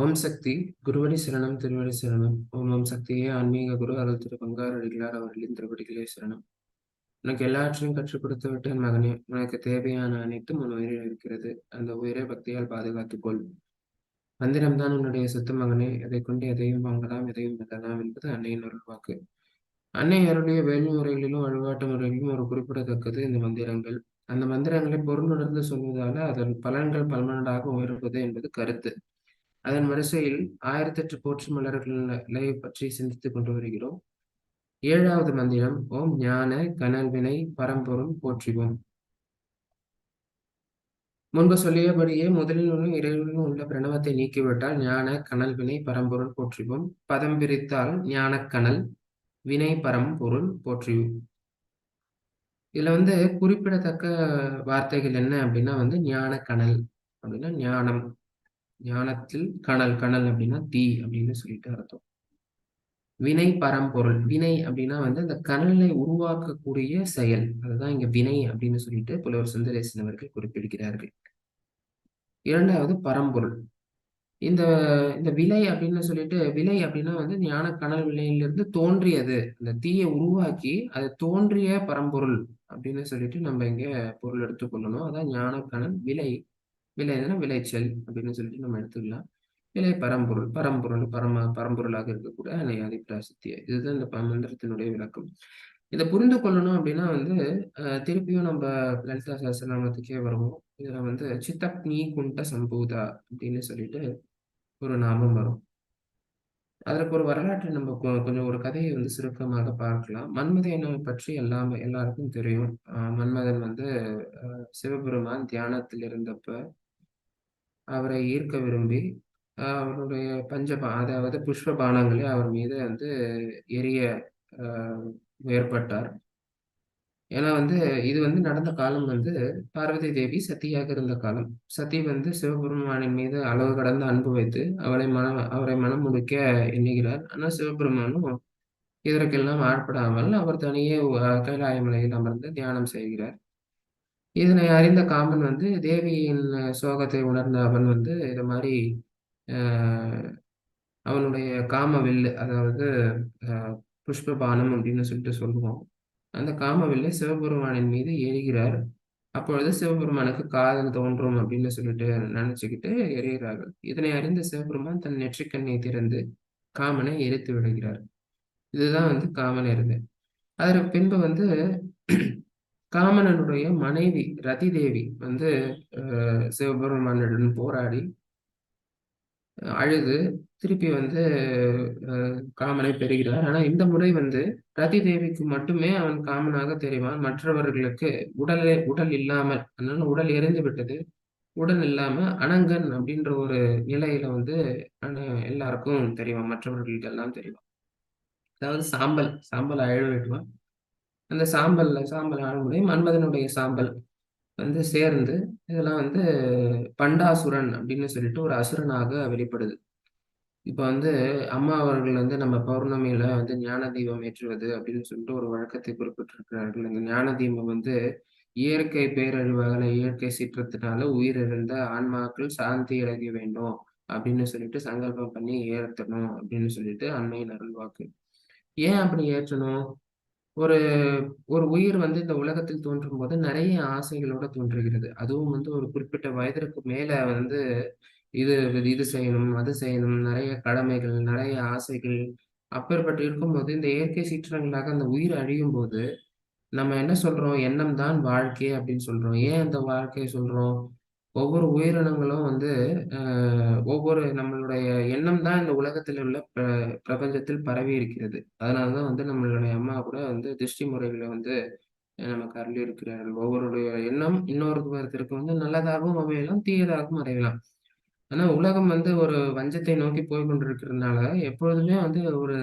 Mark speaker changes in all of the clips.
Speaker 1: ஓம் சக்தி. குருவடி சரணம் திருவடி சரணம். ஓம் ஓம் சக்தியே ஆன்மீக குரு அருள் திரு பங்காரடிகளார் அவர்களின் திருவடிகளே சரணம். உனக்கு எல்லாற்றையும் கற்றுக் கொடுத்து விட்டு என் மகனே. உனக்கு தேவையான அனைத்தும் உன் உயிரில் இருக்கிறது. அந்த உயிரை பக்தியால் பாதுகாத்துக்கொள் மந்திரம்தான் உன்னுடைய சொத்து மகனே. எதை கொண்டு எதையும் வாங்கலாம் எதையும் வெல்லலாம் என்பது அன்னையின் அருள் வாக்கு. அன்னை அருளிய வேள்வி முறைகளிலும் வழிபாட்டு முறைகளிலும் ஒரு குறிப்பிடத்தக்கது இந்த மந்திரங்கள். அந்த மந்திரங்களை பொருளுணர்ந்து சொல்வதால அதன் பலன்கள் பல்மனடாக உயர்வது என்பது கருத்து. அதன் வரிசையில் ஆயிரத்தெட்டு போற்று மலர்களை பற்றி சிந்தித்துக் கொண்டு வருகிறோம். ஏழாவது மந்திரம் ஓம் ஞான கனல்வினை பரம்பொருள் போற்றிவோம். முன்பு சொல்லியபடியே முதலிலும் இறைவனும் உள்ள பிரணவத்தை நீக்கிவிட்டால் ஞான கனல் வினை பரம்பொருள் போற்றிவோம். பதம் பிரித்தால் ஞான கனல் வினை பரம்பொருள் போற்றிவோம் இதுல வந்து குறிப்பிடத்தக்க வார்த்தைகள் என்ன அப்படின்னா வந்து ஞான கனல் அப்படின்னா ஞானம். ஞானத்தில் கணல் கணல் அப்படின்னா தீ அப்படின்னு சொல்லிட்டு அர்த்தம். வினை பரம்பொருள். வினை அப்படின்னா வந்து அந்த கணலை உருவாக்கக்கூடிய செயல். அதுதான் இங்க வினை அப்படின்னு சொல்லிட்டு புலவர் சுந்தரேசன் அவர்கள் குறிப்பிடுகிறார்கள். இரண்டாவது பரம்பொருள். இந்த இந்த விலை அப்படின்னு சொல்லிட்டு விலை அப்படின்னா வந்து ஞான கணல் விலையிலிருந்து தோன்றியது. அந்த தீயை உருவாக்கி அது தோன்றிய பரம்பொருள் அப்படின்னு சொல்லிட்டு நம்ம இங்க பொருள் எடுத்துக்கொள்ளணும் அதான் ஞான கணல் விலை. விளை எதுனா விளைச்சல் அப்படின்னு சொல்லிட்டு நம்ம எடுத்துக்கலாம். விலை பரம்பொருள் பரம்பொருள் பரம பரம்பொருளாக இருக்கக்கூடிய அனையாதி பிராசித்திய இதுதான் இந்த மந்திரத்தினுடைய விளக்கம். இதை புரிந்து கொள்ளணும் அப்படின்னா வந்து திருப்பியும் நம்ம லலிதா சாஸ்திரநாமத்துக்கே வருவோம். இதுல வந்து சித்தக்னி குண்ட சம்பூதா அப்படின்னு சொல்லிட்டு ஒரு நாமம் வரும். அதற்கு ஒரு வரலாற்றை நம்ம கொஞ்சம் ஒரு கதையை வந்து சுருக்கமாக பார்க்கலாம். மன்மதனை பற்றி எல்லாமே எல்லாருக்கும் தெரியும். மன்மதன் வந்து சிவபெருமான் தியானத்தில் இருந்தப்ப அவரை ஈர்க்க விரும்பி அவருடைய பஞ்சபா அதாவது புஷ்ப பானங்களை அவர் மீது வந்து எரிய ஏற்பட்டார் ஏன்னா வந்து இது வந்து நடந்த காலம் வந்து பார்வதி தேவி சத்தியாக இருந்த காலம். சத்தி வந்து சிவபெருமானின் மீது அளவு கடந்த அன்பு வைத்து அவளை மன அவரை மனம் முடிக்க எண்ணுகிறார். ஆனால் சிவபெருமானும் இதற்கெல்லாம் ஆட்படாமல் அவர் தனியே கைலாய மலையில் அமர்ந்து தியானம் செய்கிறார். இதனை அறிந்த காமன் வந்து தேவியின் சோகத்தை உணர்ந்த அவன் வந்து இது மாதிரி அவனுடைய காம வில்லு அதாவது புஷ்பபானம் அப்படின்னு சொல்லிட்டு சொல்லுவோம். அந்த காம வில்லை சிவபெருமானின் மீது எரிகிறார் அப்பொழுது சிவபெருமானுக்கு காதல் தோன்றும் அப்படின்னு சொல்லிட்டு நினைச்சுக்கிட்டு எரிகிறார்கள் இதனை அறிந்த சிவபெருமான் தன் நெற்றிக்கண்ணை திறந்து காமனை எரித்து விடுகிறார். இதுதான் வந்து காமன் இருந்து அதற்கு பின்பு வந்து காமனனுடைய மனைவி ரதி தேவி வந்து சிவபெருமானுடன் போராடி அழுது திருப்பி வந்து காமனை பெறுகிறார். ஆனா இந்த முறை வந்து ரதி தேவிக்கு மட்டுமே அவன் காமனாக தெரிவான். மற்றவர்களுக்கு உடலே உடல் இல்லாமல் அதனால உடல் எரிந்து விட்டது. உடல் இல்லாம அனங்கன் அப்படின்ற ஒரு நிலையில வந்து எல்லாருக்கும் தெரியும் மற்றவர்களுக்கு எல்லாம் தெரியும் அதாவது சாம்பல் சாம்பல் அழ விடுவான் அந்த சாம்பல்ல சாம்பல் ஆளுடைய மன்மதனுடைய சாம்பல் வந்து சேர்ந்து இதெல்லாம் வந்து பண்டாசுரன் அப்படின்னு சொல்லிட்டு ஒரு அசுரனாக வெளிப்படுது. இப்போ வந்து அம்மா அவர்கள் வந்து நம்ம பௌர்ணமியில வந்து ஞான தீபம் ஏற்றுவது அப்படின்னு சொல்லிட்டு ஒரு வழக்கத்தை குறிப்பிட்டிருக்கிறார்கள். இந்த ஞான தீபம் வந்து இயற்கை பேரழிவாகல இயற்கை சீற்றத்தினால உயிரிழந்த ஆன்மாக்கள் சாந்தி அடைய வேண்டும் அப்படின்னு சொல்லிட்டு சங்கல்பம் பண்ணி ஏற்றணும் அப்படின்னு சொல்லிட்டு அன்னையின் அருள்வாக்கு. ஏன் அப்படி ஏற்றணும்? ஒரு ஒரு உயிர் வந்து இந்த உலகத்தில் தோன்றும் போது நிறைய ஆசைகளோட தோன்றுகிறது. அதுவும் வந்து ஒரு குறிப்பிட்ட வயதிற்கு மேல வந்து இது இது செய்யணும் அது செய்யணும் நிறைய கடமைகள் நிறைய ஆசைகள் அப்பேற்பட்டு இருக்கும்போது இந்த இயற்கை சீற்றங்களாக அந்த உயிர் அழியும் போது நம்ம என்ன சொல்றோம்? எண்ணம் தான் வாழ்க்கை அப்படின்னு சொல்றோம். ஏன் அந்த வாழ்க்கையை சொல்றோம்? ஒவ்வொரு உயிரினங்களும் வந்து ஒவ்வொரு நம்மளுடைய எண்ணம் தான் இந்த உலகத்தில் உள்ள பிர பிரபஞ்சத்தில் பரவி இருக்கிறது. அதனாலதான் வந்து நம்மளுடைய அம்மா கூட வந்து திருஷ்டி முறைகளை வந்து நமக்கு அருளி இருக்கிறார்கள் ஒவ்வொருடைய எண்ணம் இன்னொருத்தருக்கு வந்து நல்லதாகவும் அமையலாம் தீயதாகவும் அடையலாம் ஆனா உலகம் வந்து ஒரு வஞ்சத்தை நோக்கி போய் கொண்டிருக்கிறதுனால எப்பொழுதுமே வந்து ஒரு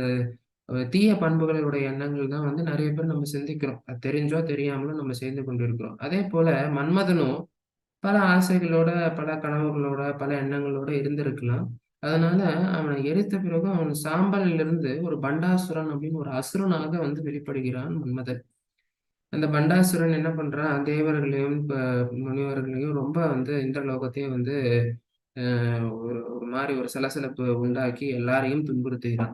Speaker 1: தீய பண்புகளுடைய எண்ணங்கள் தான் வந்து நிறைய பேர் நம்ம சிந்திக்கிறோம். அது தெரிஞ்சோ தெரியாமலோ நம்ம செய்து கொண்டிருக்கிறோம். அதே போல மன்மதனும் பல ஆசைகளோட பல கனவுகளோட பல எண்ணங்களோட இருந்திருக்கலாம். அதனால அவனை எரித்த பிறகு அவன் சாம்பலில் இருந்து ஒரு பண்டாசுரன் அப்படின்னு ஒரு அசுரனாக வந்து வெளிப்படுகிறான் மன்மதன். அந்த பண்டாசுரன் என்ன பண்றான்? தேவர்களையும் முனிவர்களையும் ரொம்ப வந்து இந்த லோகத்தையும் வந்து ஒரு ஒரு மாதிரி ஒரு சலசலப்பு உண்டாக்கி எல்லாரையும் துன்புறுத்துகிறான்.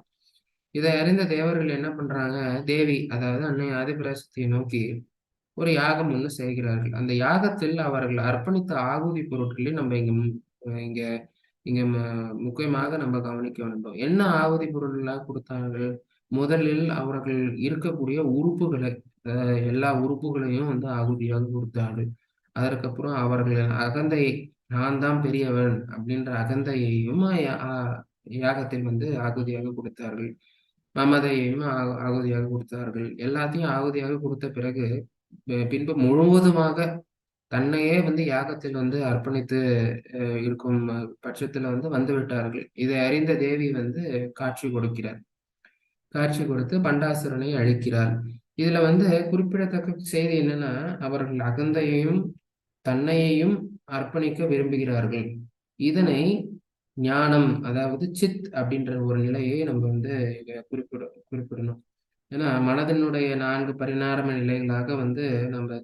Speaker 1: இதை அறிந்த தேவர்கள் என்ன பண்றாங்க? தேவி அதாவது அன்னை ஆதிபராசக்தியை நோக்கி ஒரு யாகம் ஒன்று செய்கிறார்கள். அந்த யாகத்தில் அவர்கள் அர்ப்பணித்த ஆகுதி பொருட்களை நம்ம இங்க இங்க இங்க முக்கியமாக நம்ம கவனிக்க வேண்டும். என்ன ஆகுதி பொருள்லாம் கொடுத்தார்கள்? முதலில் அவர்கள் இருக்கக்கூடிய உறுப்புகளை எல்லா உறுப்புகளையும் வந்து ஆகுதியாக கொடுத்தார்கள். அதற்கப்புறம் அவர்கள் அகந்தையை நான் தான் பெரியவன் அப்படின்ற அகந்தையையும் யாகத்தில் வந்து ஆகுதியாக கொடுத்தார்கள். மமதையையும் ஆகுதியாக கொடுத்தார்கள். எல்லாத்தையும் ஆகுதியாக கொடுத்த பிறகு பின்பு முழுவதுமாக தன்னையே வந்து யாகத்தில் வந்து அர்ப்பணித்து இருக்கும் பட்சத்துல வந்து வந்து விட்டார்கள். இதை அறிந்த தேவி வந்து காட்சி கொடுக்கிறார். காட்சி கொடுத்து பண்டாசுரனை அழிக்கிறார். இதுல வந்து குறிப்பிடத்தக்க செய்தி என்னன்னா அவர்கள் அகந்தையையும் தன்னையையும் அர்ப்பணிக்க விரும்புகிறார்கள். இதனை ஞானம் அதாவது சித் அப்படின்ற ஒரு நிலையை நம்ம வந்து குறிப்பிட குறிப்பிடணும். ஏன்னா மனதினுடைய நான்கு பரிணாம நிலைகளாக வந்து நம்ம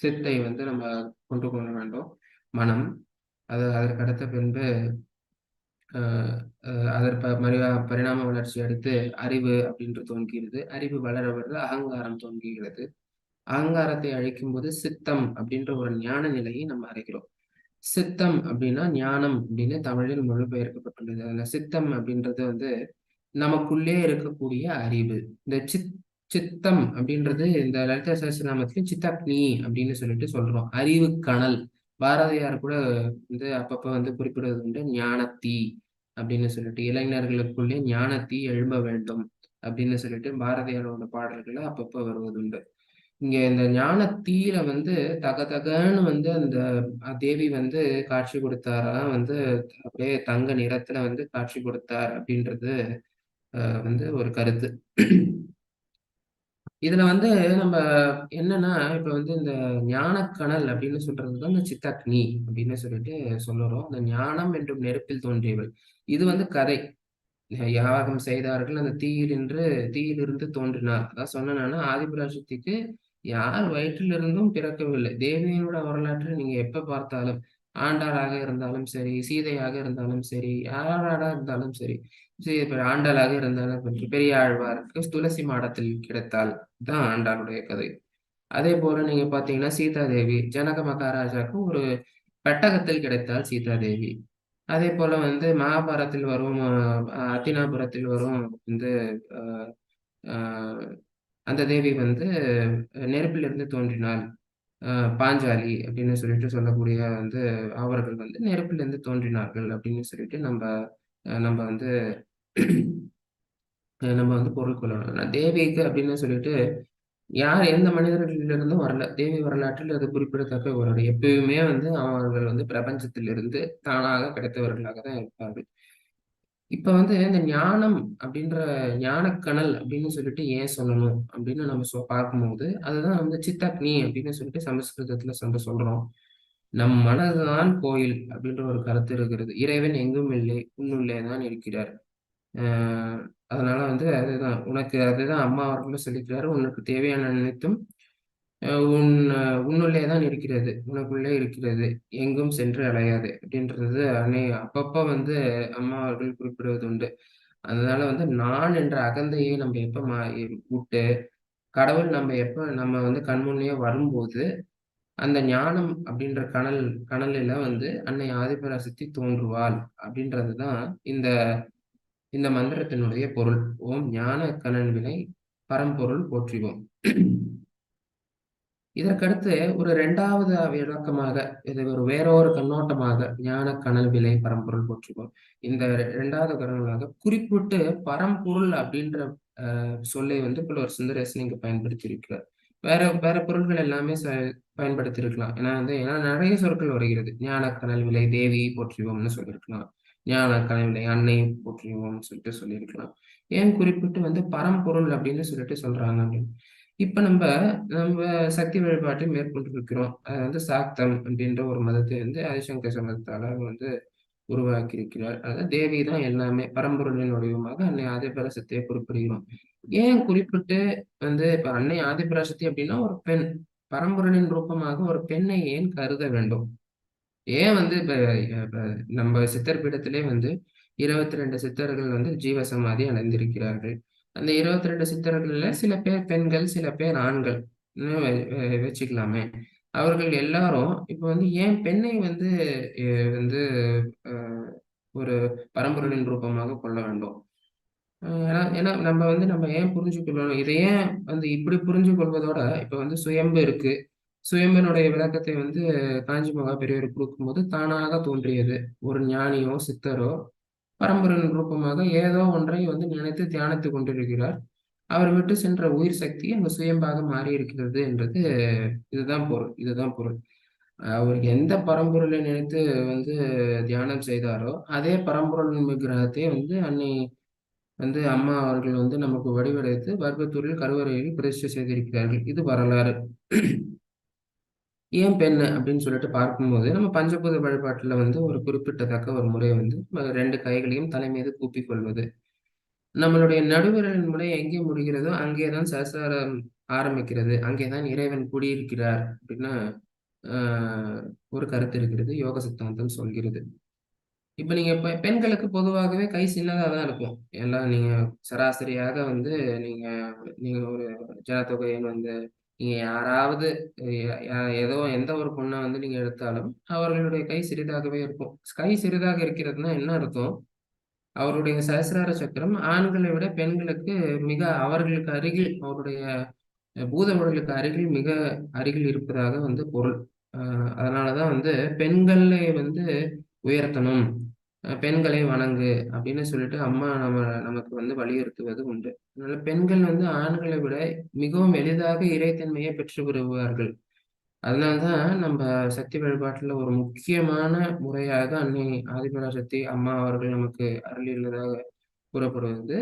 Speaker 1: சித்தை வந்து நம்ம கொண்டு கொள்ள வேண்டும். மனம் அது அதற்கு அடுத்த பின்பு அதற்கு பரிணாம வளர்ச்சி அடுத்து அறிவு அப்படின்று தோன்றுகிறது அறிவு வளர வளர அகங்காரம் தோன்றுகிறது அகங்காரத்தை அழிக்கும் போது சித்தம் அப்படின்ற ஒரு ஞான நிலையை நம்ம அறிகிறோம் சித்தம் அப்படின்னா ஞானம் அப்படின்னு தமிழில் மொழிபெயர்க்கப்பட்டுள்ளது. அதுல சித்தம் அப்படின்றது வந்து நமக்குள்ளே இருக்கக்கூடிய அறிவு. இந்த சித் சித்தம் அப்படின்றது இந்த லலிதா சஹசிரநாமத்திலும் சித்தாக்னி அப்படின்னு சொல்லிட்டு சொல்றோம். அறிவு கணல் பாரதியார் கூட வந்து அப்பப்ப வந்து குறிப்பிடுவது உண்டு ஞானத்தீ அப்படின்னு சொல்லிட்டு. இளைஞர்களுக்குள்ளே ஞானத்தீ எழும்ப வேண்டும் அப்படின்னு சொல்லிட்டு பாரதியாரோட பாடல்களை அப்பப்ப வருவதுண்டு. இங்க இந்த ஞான தீயில வந்து தக தகன்னு வந்து அந்த தேவி வந்து காட்சி கொடுத்தாரா? வந்து அப்படியே தங்க நிறத்துல வந்து காட்சி கொடுத்தார் அப்படின்றது வந்து ஒரு கருத்து. இதுல வந்து நம்ம என்னன்னா இப்ப வந்து இந்த ஞானக்கணல் அப்படின்னு சொல்றது தான் இந்த சித்தக்னி அப்படின்னு சொல்லிட்டு சொல்லுறோம். இந்த ஞானம் என்றும் நெருப்பில் தோன்றியவள். இது வந்து கதை. யாகம் செய்தார்கள் அந்த தீயிலின்று தீயிலிருந்து தோன்றினார். அதான் சொன்னா ஆதிபராசக்திக்கு யார் வயிற்றிலிருந்தும் பிறக்கவில்லை. தேவியனோட வரலாற்றை நீங்க எப்ப பார்த்தாலும் ஆண்டாராக இருந்தாலும் சரி சீதையாக இருந்தாலும் சரி யாராக இருந்தாலும் சரி ஆண்டாளாக இருந்தாலும் பெரிய ஆழ்வாருக்கு துளசி மாடத்தில் கிடைத்தால் தான் ஆண்டாளுடைய கதை. அதே போல நீங்க பாத்தீங்கன்னா சீதாதேவி ஜனக மகாராஜாவுக்கு ஒரு பெட்டகத்தில் கிடைத்தால் சீதாதேவி. அதே போல வந்து மகாபாரத்தில் வரும் அத்தினாபுரத்தில் வரும் வந்து அந்த தேவி வந்து நெருப்பிலிருந்து தோன்றினாள் பாஞ்சாலி அப்படின்னு சொல்லிட்டு சொல்லக்கூடிய வந்து அவர்கள் வந்து நெருப்பிலிருந்து தோன்றினார்கள் அப்படின்னு சொல்லிட்டு நம்ம நம்ம வந்து நம்ம வந்து பொருள் கொள்ளணும். தேவிக்கு அப்படின்னு சொல்லிட்டு யார் எந்த மனிதர்களிலிருந்தும் வரல. தேவி வரலாற்றில் அது குறிப்பிடத்தக்க ஒரு எப்பயுமே வந்து அவர்கள் வந்து பிரபஞ்சத்திலிருந்து தானாக கிடைத்தவர்களாக தான் இருப்பார்கள். இப்ப வந்து இந்த ஞானம் அப்படின்ற ஞானக்கணல் அப்படின்னு சொல்லிட்டு ஏன் சொல்லணும் அப்படின்னு நம்ம சொ பார்க்கும்போது அதுதான் வந்து சித்தக்னி அப்படின்னு சொல்லிட்டு சமஸ்கிருதத்துல சொல்ல சொல்றோம். நம் மனதுதான் கோயில் அப்படின்ற ஒரு கருத்து இருக்கிறது. இறைவன் எங்கும் இல்லை உன்னுள்ளே தான் இருக்கிறார். அதனால வந்து அதுதான். உனக்கு அதுதான் அம்மா அவர்களும் சொல்லிக்கிறாரு உனக்கு தேவையான அனைத்தும் உன் உன்னுள்ளே தான் இருக்கிறது. உனக்குள்ளே இருக்கிறது. எங்கும் சென்று அலையாது. அப்படின்றது அன்னை அப்பப்போ வந்து அம்மா அவர்கள் குறிப்பிடுவது உண்டு அதனால வந்து நான் என்ற அகந்தையை நம்ம எப்ப மா விட்டு கடவுள் நம்ம எப்ப நம்ம வந்து கண்முன்னே வரும்போது அந்த ஞானம் அப்படின்ற கனல் கனலில வந்து அன்னை ஆதிபராசக்தி தோன்றுவாள் அப்படின்றது தான் இந்த இந்த மந்திரத்தினுடைய பொருள். ஓம் ஞான கனல் விலை பரம்பொருள் போற்றிவோம். இதற்கடுத்து ஒரு இரண்டாவது விளக்கமாக இது ஒரு வேறொரு கண்ணோட்டமாக ஞான கணல் விலை பரம்பொருள் போற்றுவோம். இந்த இரண்டாவது கரணங்களாக குறிப்பிட்டு பரம்பொருள் அப்படின்ற சொல்லை வந்து ஒரு சுந்தரேசன் இங்க பயன்படுத்தியிருக்கிறார். வேற வேற பொருள்கள் எல்லாமே பயன்படுத்தியிருக்கலாம். ஏன்னா வந்து ஏன்னா நிறைய சொற்கள் வருகிறது. ஞான கணல் விலை தேவி போற்றுவோம்னு சொல்லியிருக்கலாம். ஞான கனல் விலை அன்னை சொல்லிட்டு சொல்லியிருக்கலாம். ஏன் குறிப்பிட்டு வந்து பரம்பொருள் அப்படின்னு சொல்லிட்டு சொல்றாங்க. அப்படின்னு இப்ப நம்ம நம்ம சக்தி வழிபாட்டை மேற்கொண்டு இருக்கிறோம் அது வந்து சாக்தம் அப்படின்ற ஒரு மதத்தை வந்து ஆதிசங்கர் சமத்தால வந்து உருவாக்கி இருக்கிறார் அதாவது தேவி தான் எல்லாமே பரம்பொருளின் வடிவமாக அன்னை ஆதிபராசக்தியை குறிப்பிடுகிறோம். ஏன் குறிப்பிட்டு வந்து இப்ப அன்னை ஆதிபராசக்தி அப்படின்னா ஒரு பெண் பரம்பொருளின் ரூபமாக ஒரு பெண்ணை ஏன் கருத வேண்டும்? ஏன் வந்து இப்ப நம்ம சித்தர் பீடத்திலே வந்து இருபத்தி ரெண்டு சித்தர்கள் வந்து ஜீவசமாதி அடைந்திருக்கிறார்கள். அந்த இருபத்தி ரெண்டு சித்தர்கள்ல சில பேர் பெண்கள் சில பேர் ஆண்கள். வச்சுக்கலாமே. அவர்கள் எல்லாரும் இப்ப வந்து ஏன் பெண்ணை வந்து வந்து ஒரு பரம்பொருளின் ரூபமாக கொள்ள வேண்டும்? ஏன்னா ஏன்னா நம்ம வந்து நம்ம ஏன் புரிஞ்சுக்கொள்ளணும்? இதை ஏன் வந்து இப்படி புரிஞ்சு கொள்வதோட இப்ப வந்து சுயம்பு இருக்கு. சுயம்பனுடைய விளக்கத்தை வந்து காஞ்சி மகா பெரியவர் கொடுக்கும்போது தானாக தோன்றியது. ஒரு ஞானியோ சித்தரோ பரம்பரின் ரூபமாக ஏதோ ஒன்றை வந்து நினைத்து தியானித்துக் கொண்டிருக்கிறார். அவர் விட்டு சென்ற உயிர் சக்தி அங்க சுயம்பாக மாறி இருக்கிறது என்றது இதுதான் பொருள் இதுதான் பொருள். அவர் எந்த பரம்பொருளை நினைத்து வந்து தியானம் செய்தாரோ அதே பரம்பொருள் விக்கிரகத்தை வந்து அன்னை வந்து அம்மா அவர்கள் வந்து நமக்கு வடிவடைத்து வர்க்கத்தூரில் கருவறையில் பிரதிஷ்டை செய்திருக்கிறார்கள். இது வரலாறு. ஏன் பெண் அப்படின்னு சொல்லிட்டு பார்க்கும்போது நம்ம பஞ்சபூத வழிபாட்டில் வந்து ஒரு குறிப்பிட்டத்தக்க ஒரு முறை வந்து ரெண்டு கைகளையும் தலை மீது கூப்பி கொள்வது. நம்மளுடைய நடுவிரலின் முறை எங்கே முடிகிறதோ அங்கே தான் சசாரம் ஆரம்பிக்கிறது. அங்கே தான் இறைவன் குடியிருக்கிறார் அப்படின்னா ஒரு கருத்து இருக்கிறது. யோக சித்தாந்தம் சொல்கிறது. இப்போ நீங்கள் இப்போ பெண்களுக்கு பொதுவாகவே கை சின்னதாக தான் இருக்கும். எல்லாம் நீங்கள் சராசரியாக வந்து நீங்கள் நீங்கள் ஒரு ஜனத்தொகையின் வந்து நீங்க யாராவது ஏதோ எந்த ஒரு பொண்ணை வந்து நீங்க எடுத்தாலும் அவர்களுடைய கை சிறிதாகவே இருக்கும். கை சிறிதாக இருக்கிறதுனா என்ன அர்த்தம்? அவருடைய சஹசிரார சக்கரம் ஆண்களை விட பெண்களுக்கு மிக அவர்களுக்கு அருகில் அவருடைய பூத உடலுக்கு அருகில் மிக அருகில் இருப்பதாக வந்து பொருள். அதனாலதான் வந்து பெண்களை வந்து உயர்த்தணும். பெண்களை வணங்கு அப்படின்னு சொல்லிட்டு அம்மா நம்ம நமக்கு வந்து வலியுறுத்துவது உண்டு. அதனால பெண்கள் வந்து ஆண்களை விட மிகவும் எளிதாக இறைத்தன்மையை பெற்று வருவார்கள் அதனால்தான் நம்ம சக்தி வழிபாட்டுல ஒரு முக்கியமான முறையாக அன்னை ஆதிபராசக்தி அம்மா அவர்கள் நமக்கு அருளியுள்ளதாக கூறப்படுவது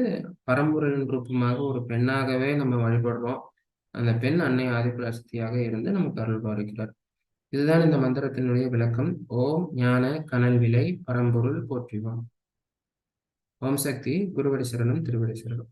Speaker 1: பரம்பொருளின் ரூபமாக ஒரு பெண்ணாகவே நம்ம வழிபடுறோம். அந்த பெண் அன்னை ஆதிபராசக்தியாக இருந்து நமக்கு அருள் பாருக்கிறார் இதுதான் இந்த மந்திரத்தினுடைய விளக்கம். ஓம் ஞான கனல் விலை பரம்பொருள் போற்றிவான் ஓம் சக்தி குருவடி சரணம் திருவடி சரணம்.